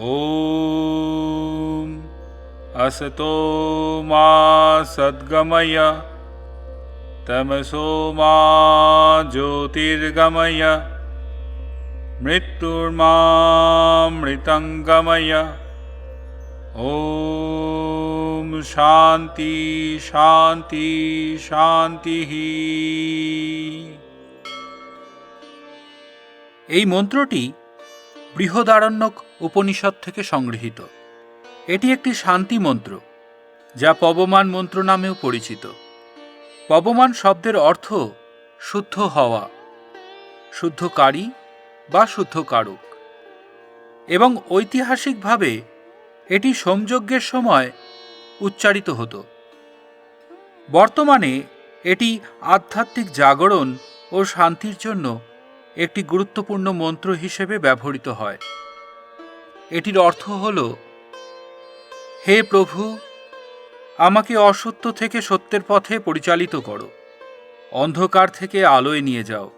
ॐ असतो मा सद्गमय तमसो मा ज्योतिर्गमय मृत्युर्मामृतङ्गमय ॐ শান্তি শান্তি শান্তিः এই মন্ত্রটি বৃহদারণ্যক উপনিষদ থেকে সংগৃহীত। এটি একটি শান্তি মন্ত্র, যা পবমান মন্ত্র নামেও পরিচিত। পবমান শব্দের অর্থ শুদ্ধ হওয়া, শুদ্ধকারী বা শুদ্ধকারক। এবং ঐতিহাসিকভাবে এটি সোমযজ্ঞের সময় উচ্চারিত হতো। বর্তমানে এটি আধ্যাত্মিক জাগরণ ও শান্তির জন্য একটি গুরুত্বপূর্ণ মন্ত্র হিসেবে ব্যবহৃত হয়। এটির অর্থ হল, হে প্রভু, আমাকে অসত্য থেকে সত্যের পথে পরিচালিত করো, অন্ধকার থেকে আলোয় নিয়ে যাও,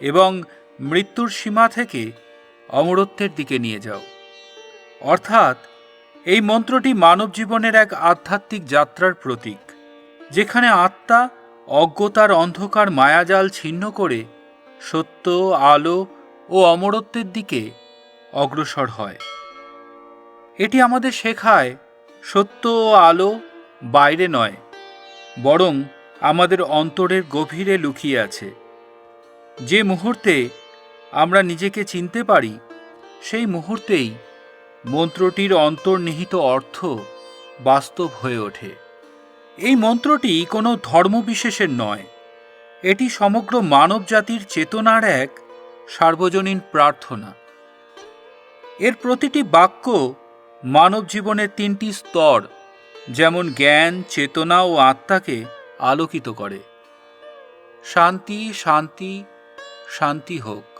এবং মৃত্যুর সীমা থেকে অমরত্বের দিকে নিয়ে যাও। অর্থাৎ, এই মন্ত্রটি মানব জীবনের এক আধ্যাত্মিক যাত্রার প্রতীক, যেখানে আত্মা অজ্ঞতার অন্ধকার মায়াজাল ছিন্ন করে সত্য, আলো ও অমরত্বের দিকে অগ্রসর হয়। এটি আমাদের শেখায়, সত্য ও আলো বাইরে নয়, বরং আমাদের অন্তরের গভীরে লুকিয়ে আছে। যে মুহূর্তে আমরা নিজেকে চিনতে পারি, সেই মুহূর্তেই মন্ত্রটির অন্তর্নিহিত অর্থ বাস্তব হয়ে ওঠে। এই মন্ত্রটি কোনো ধর্মবিশেষের নয় এটি সমগ্র মানব জাতির চেতনার এক সার্বজনীন প্রার্থনা। এর প্রতিটি বাক্য মানব জীবনের তিনটি স্তর, যেমন জ্ঞান, চেতনা ও আত্মাকে আলোকিত করে। শান্তি শান্তি শান্তি হোক।